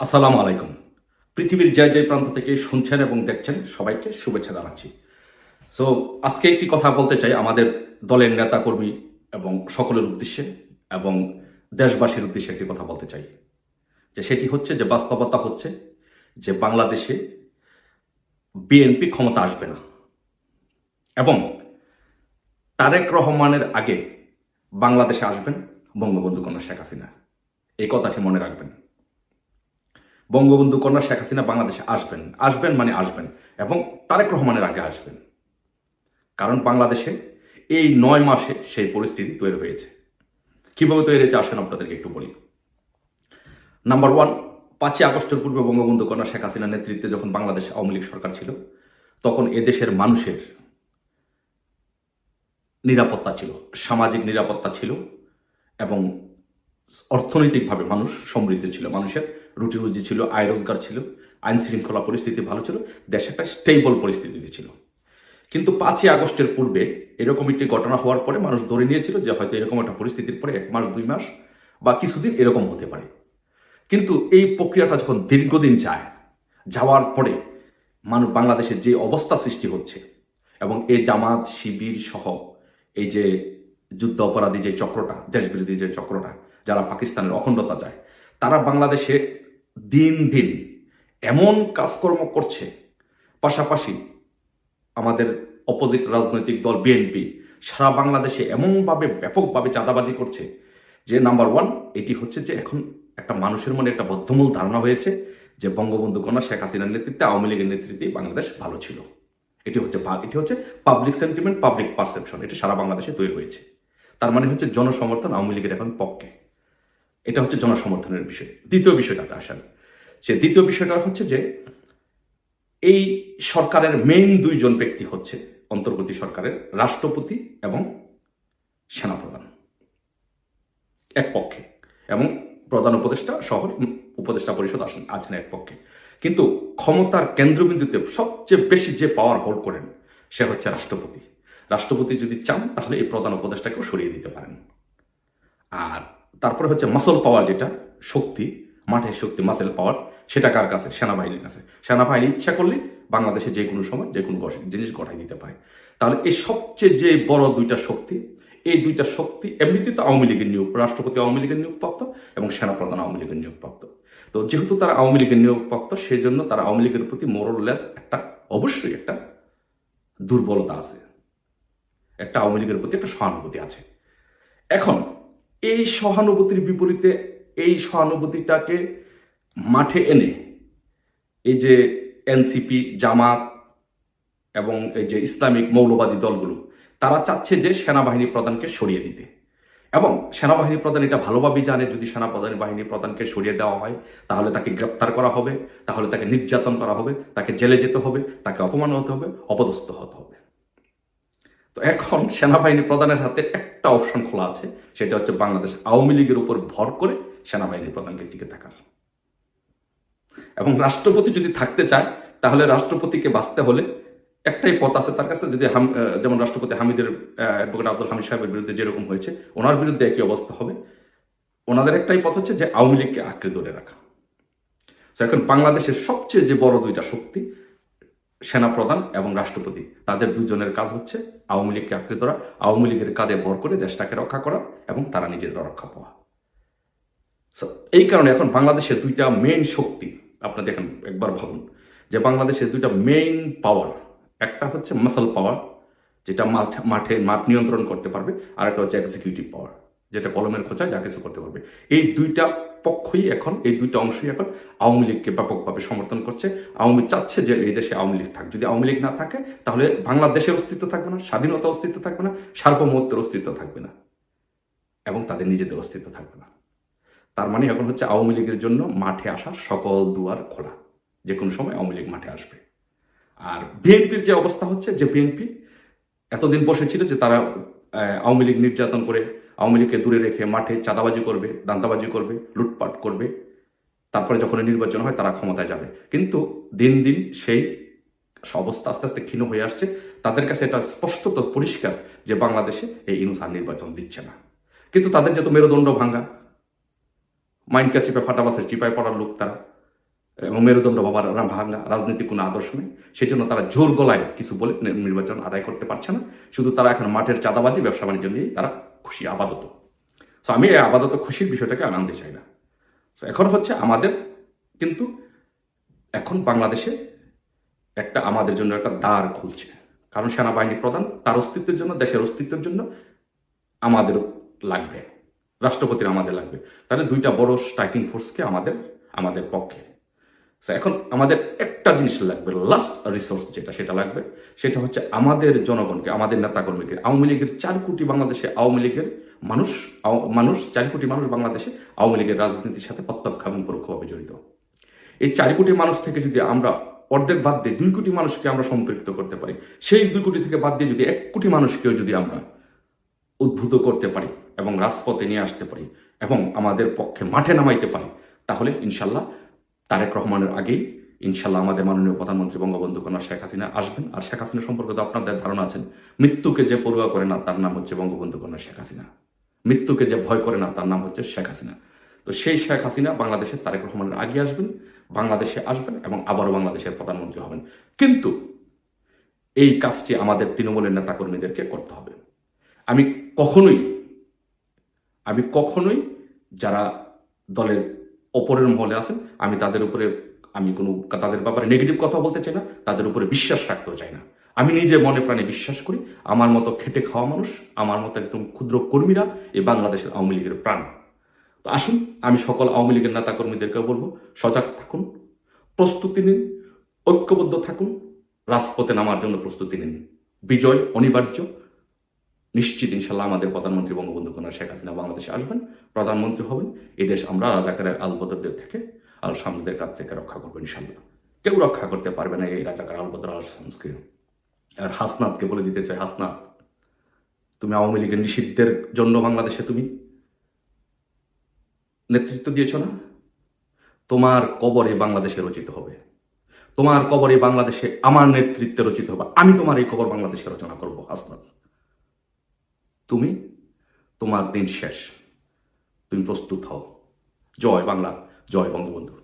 আসসালামু আলাইকুম। পৃথিবীর জয় জয় প্রান্ত থেকে শুনছেন এবং দেখছেন, সবাইকে শুভেচ্ছা জানাচ্ছি। সো আজকে একটি কথা বলতে চাই আমাদের দলের নেতা কর্মী এবং সকলের উদ্দেশ্যে এবং দেশবাসীর উদ্দেশ্যে একটি কথা বলতে চাই। যে সেটি হচ্ছে, যে বাস্তবতা হচ্ছে যে বাংলাদেশে বিএনপি ক্ষমতা আসবে না। এবং তারেক রহমানের আগে বাংলাদেশে আসবেন বঙ্গবন্ধু কন্যা শেখ হাসিনা। এই কথাটি মনে রাখবেন। বঙ্গবন্ধু কন্যা শেখ হাসিনা বাংলাদেশে আসবেন। আসবেন মানে আসবেন। এবং তারেক রহমানের আগে আসবেন। কারণ বাংলাদেশে এই নয় মাসে সেই পরিস্থিতি তৈরি হয়েছে। কীভাবে তৈরি হয়েছে আসেন আপনাদেরকে একটু বলি। নাম্বার ওয়ান পাঁচই আগস্টের পূর্বে বঙ্গবন্ধু কন্যা শেখ হাসিনার নেতৃত্বে যখন বাংলাদেশ আওয়ামী লীগ সরকার ছিল, তখন এদেশের মানুষের নিরাপত্তা ছিল, সামাজিক নিরাপত্তা ছিল এবং অর্থনৈতিকভাবে মানুষ সমৃদ্ধ ছিল, মানুষের রুটি রুজি ছিল, আয় রোজগার ছিল, আইন শৃঙ্খলা পরিস্থিতি ভালো ছিল, দেশে একটা স্টেবল পরিস্থিতিতে ছিল। কিন্তু পাঁচই আগস্টের পূর্বে এরকম একটি ঘটনা হওয়ার পরে মানুষ ধরে নিয়েছিল যে হয়তো এরকম একটা পরিস্থিতির পরে এক মাস, দুই মাস বা কিছুদিন এরকম হতে পারে। কিন্তু এই প্রক্রিয়াটা যখন দীর্ঘদিন যায়, যাওয়ার পরে মানুষ বাংলাদেশের যে অবস্থা সৃষ্টি হচ্ছে এবং এই জামাত, শিবির সহ এই যে যুদ্ধ অপরাধী যে চক্রটা, দেশবিরোধী যে চক্রটা, যারা পাকিস্তানের অখণ্ডতা যায় তারা বাংলাদেশে দিন দিন এমন কাজকর্ম করছে। পাশাপাশি আমাদের অপোজিট রাজনৈতিক দল বিএনপি সারা বাংলাদেশে এমনভাবে ব্যাপকভাবে চাঁদাবাজি করছে যে নাম্বার ওয়ান এটি হচ্ছে যে এখন একটা মানুষের মনে একটা বদ্ধমূল ধারণা হয়েছে যে বঙ্গবন্ধু কন্যা শেখ হাসিনার নেতৃত্বে, আওয়ামী লীগের নেতৃত্বে বাংলাদেশ ভালো ছিল। এটি হচ্ছে এটি হচ্ছে পাবলিক সেন্টিমেন্ট পাবলিক পারসেপশন এটি সারা বাংলাদেশে তৈরি হয়েছে। তার মানে হচ্ছে জনসমর্থন আওয়ামী লীগের এখন পক্ষে। এটা হচ্ছে জনসমর্থনের বিষয়। দ্বিতীয় বিষয়টাতে আসেন। সে দ্বিতীয় বিষয়টা হচ্ছে যে, এই সরকারের মেইন দুইজন ব্যক্তি হচ্ছে অন্তর্বর্তী সরকারের রাষ্ট্রপতি এবং সেনাপ্রধান। এক পক্ষে। এবং প্রধান উপদেষ্টা সহ উপদেষ্টা পরিষদ আসেন, আছেন এক পক্ষে। কিন্তু ক্ষমতার কেন্দ্রবিন্দুতে সবচেয়ে বেশি যে পাওয়ার হোল্ড করেন, সে হচ্ছে রাষ্ট্রপতি। রাষ্ট্রপতি যদি চান, তাহলে এই প্রধান উপদেষ্টাকেও সরিয়ে দিতে পারেন। আর তারপরে হচ্ছে মাসল পাওয়ার যেটা, শক্তি, মাঠের শক্তি মাসেল পাওয়ার সেটা কার কাছে? সেনাবাহিনীর কাছে। সেনাবাহিনী ইচ্ছা করলে বাংলাদেশে যে কোনো সময়, যে কোনো জিনিস ঘটাই দিতে পারে। তাহলে এই সবচেয়ে যে বড় দুইটা শক্তি, এই দুইটা শক্তি এমনিতে তো আওয়ামী লীগের নিয়োগ, রাষ্ট্রপতি আওয়ামী লীগের নিয়োগপ্রাপ্ত এবং সেনাপ্রধান আওয়ামী লীগের নিয়োগপ্রাপ্ত। তো যেহেতু তারা আওয়ামী লীগের নিয়োগপ্রাপ্ত সেই জন্য তারা আওয়ামী লীগের প্রতি মোরলেস একটা, অবশ্যই একটা দুর্বলতা আছে। একটা আওয়ামী লীগের প্রতি একটা সহানুভূতি আছে। এখন, এই সহানুভূতির বিপরীতে এই সহানুভূতিটাকে মাঠে এনে এই যে এনসিপি, জামাত এবং এই যে ইসলামিক মৌলবাদী দলগুলো, তারা চাচ্ছে যে সেনাবাহিনী প্রধানকে সরিয়ে দিতে। এবং সেনাবাহিনী প্রধান এটা ভালোভাবেই জানে, যদি সেনাপ্রধান বাহিনী প্রধানকে সরিয়ে দেওয়া হয়, তাহলে তাকে গ্রেপ্তার করা হবে, তাহলে তাকে নির্যাতন করা হবে, তাকে জেলে যেতে হবে, তাকে অপমান হতে হবে, অপদস্থ হতে হবে। তো এখন সেনাবাহিনী প্রধানের হাতে একটা অপশন খোলা আছে, সেটা হচ্ছে বাংলাদেশ আওয়ামী লীগের উপর ভর করে সেনাবাহিনী প্রধানকে টিকে থাকার। এবং রাষ্ট্রপতি যদি থাকতে চায়, তাহলে রাষ্ট্রপতিকে বাঁচতে হলে একটাই পথ আছে তার কাছে, যদি যেমন রাষ্ট্রপতি হামিদের অ্যাডভোকেট আব্দুল হামিদ সাহেবের বিরুদ্ধে যেরকম হয়েছে, ওনার বিরুদ্ধে একই অবস্থা হবে। ওনাদের একটাই পথ হচ্ছে যে আওয়ামী লীগকে আঁকড়ে ধরে রাখা। So এখন বাংলাদেশের সবচেয়ে যে বড় দুইটা শক্তি সেনাপ্রধান এবং রাষ্ট্রপতি। তাদের দুজনের কাজ হচ্ছে আওয়ামী লীগকে আঁকড়ে ধরা আওয়ামী লীগের কাঁধে ভর করে দেশটাকে রক্ষা করা এবং তারা নিজেদের রক্ষা পাওয়া। এই কারণে এখন বাংলাদেশের দুইটা মেইন শক্তি আপনি দেখেন, একবার ভাবুন, যে বাংলাদেশের দুইটা মেইন পাওয়ার একটা হচ্ছে মাসল পাওয়ার যেটা মাঠ, মাঠে মাঠ নিয়ন্ত্রণ করতে পারবে আর একটা হচ্ছে এক্সিকিউটিভ পাওয়ার যেটা কলমের খোঁচায় যা কিছু করতে পারবে। এই দুইটা পক্ষই এখন, এই দুইটা অংশই এখন আওয়ামী লীগকে ব্যাপকভাবে সমর্থন করছে। আওয়ামী চাচ্ছে যে এই দেশে আওয়ামী লীগ থাক। যদি আওয়ামী লীগ না থাকে, তাহলে বাংলাদেশের অস্তিত্ব থাকবে না, স্বাধীনতা অস্তিত্ব থাকবে না, সার্বভৌমত্বের অস্তিত্ব থাকবে না, এবং তাদের নিজেদের অস্তিত্ব থাকবে না। তার মানে এখন হচ্ছে আওয়ামী লীগের জন্য মাঠে আসার সকল দুয়ার খোলা। যে কোনো সময় আওয়ামী লীগ মাঠে আসবে। আর বিএনপির যে অবস্থা হচ্ছে, যে বিএনপি এতদিন বসেছিল যে তারা আওয়ামী লীগ নির্যাতন করে আওয়ামী লীগকে দূরে রেখে মাঠে চাঁদাবাজি করবে, দান্তাবাজি করবে, লুটপাট করবে, তারপরে যখন নির্বাচন হয় তারা ক্ষমতায় যাবে। কিন্তু দিন দিন সেই অবস্থা আস্তে আস্তে ক্ষীণ হয়ে আসছে। তাদের কাছে এটা স্পষ্টত পরিষ্কার যে বাংলাদেশে এই ইনুসার নির্বাচন দিচ্ছে না। কিন্তু তাদের যেহেতু মেরুদণ্ড ভাঙ্গা মাইন্ডকা চিপে ফাটাবাসের চিপায় পড়ার লোক তারা, এবং মেরুদণ্ড বাবার ভাঙা রাজনৈতিক কোনো আদর্শ নেই সেই জন্য তারা জোর গলায় কিছু বলে নির্বাচন আদায় করতে পারছে না। শুধু তারা এখন মাঠের চাঁদাবাজি, ব্যবসা বাণিজ্য নিয়েই তারা খুশি, আপাতত। সো আমি এই আপাতত খুশির বিষয়টাকে আমি আনতে চাই না। সো এখন হচ্ছে আমাদের কিন্তু এখন বাংলাদেশে একটা আমাদের জন্য একটা দ্বার খুলছে। কারণ সেনাবাহিনী প্রধান, তার অস্তিত্বের জন্য, দেশের অস্তিত্বের জন্য আমাদের লাগবে। রাষ্ট্রপতির আমাদের লাগবে। তাহলে দুইটা বড় স্ট্রাইকিং ফোর্সকে আমাদের আমাদের পক্ষে So, এখন আমাদের একটা জিনিস লাগবে লাস্ট রিসোর্স যেটা, সেটা লাগবে। সেটা হচ্ছে আমাদের জনগণকে, আমাদের নেতাকর্মীকে আওয়ামী লীগের চার কোটি বাংলাদেশে আওয়ামী লীগের মানুষ মানুষ, চার কোটি মানুষ বাংলাদেশে আওয়ামী লীগের রাজনীতির সাথে প্রত্যক্ষ এবং পরোক্ষভাবে জড়িত। এই চার কোটি মানুষ থেকে যদি আমরা অর্ধেক বাদ দিয়ে দুই কোটি মানুষকে আমরা সম্পৃক্ত করতে পারি, সেই দুই কোটি থেকে বাদ দিয়ে যদি এক কোটি মানুষকেও যদি আমরা উদ্ভূত করতে পারি এবং রাজপথে নিয়ে আসতে পারি এবং আমাদের পক্ষে মাঠে নামাইতে পারি, তাহলে ইনশাল্লাহ তারেক রহমানের আগেই ইনশাল্লাহ আমাদের মাননীয় প্রধানমন্ত্রী বঙ্গবন্ধু কন্যা শেখ হাসিনা আসবেন। আর শেখ হাসিনা সম্পর্কে তো আপনাদের ধারণা আছেন মৃত্যুকে যে পড়ুয়া করে না, তার নাম হচ্ছে বঙ্গবন্ধু কন্যা শেখ হাসিনা। মৃত্যুকে যে ভয় করে না, তার নাম হচ্ছে শেখ হাসিনা। তো সেই শেখ হাসিনা বাংলাদেশে তারেক রহমানের আগে আসবেন, বাংলাদেশে আসবেন এবং আবারও বাংলাদেশের প্রধানমন্ত্রী হবেন। কিন্তু এই কাজটি আমাদের তৃণমূলের নেতাকর্মীদেরকে করতে হবে। আমি কখনোই আমি কখনোই যারা দলের ওপরের মহলে আছেন, আমি তাদের উপরে, আমি কোনো তাদের ব্যাপারে নেগেটিভ কথা বলতে চাই না, তাদের উপরে বিশ্বাস রাখতেও চাই না। আমি নিজে মনে প্রাণে বিশ্বাস করি, আমার মতো খেটে খাওয়া মানুষ, আমার মতো একদম ক্ষুদ্র কর্মীরা এই বাংলাদেশের আওয়ামী লীগের প্রাণ। তো আসুন, আমি সকল আওয়ামী লীগের নেতা কর্মীদেরকে বলব, সজাগ থাকুন, প্রস্তুতি নিন, ঐক্যবদ্ধ থাকুন, রাজপথে নামার জন্য প্রস্তুতি নিন। বিজয় অনিবার্য নিশ্চিত ইনশাল্লাহ আমাদের প্রধানমন্ত্রী বঙ্গবন্ধু কন্যা শেখ হাসিনা বাংলাদেশে আসবেন, প্রধানমন্ত্রী হবেন। এই দেশ আমরা রাজাকারের আলবদরদের থেকে আল শামসদের কাছ থেকে রক্ষা করব ইনশাল্লাহ। কেউ রক্ষা করতে পারবে না এই রাজাকার আলবদর আল শামসকে। আর হাসনাতকে বলে দিতে চাই, হাসনাত, তুমি আওয়ামী লীগের নিষিদ্ধের জন্য বাংলাদেশে তুমি নেতৃত্ব দিয়েছ না? তোমার কবরে বাংলাদেশে রচিত হবে। তোমার কবরে বাংলাদেশে আমার নেতৃত্বে রচিত হবে। আমি তোমার এই কবর বাংলাদেশে রচনা করব, হাসনাত। তুমি তোমার দিন শেষ। তুমি প্রস্তুত হও। জয় বাংলা জয় বঙ্গবন্ধু।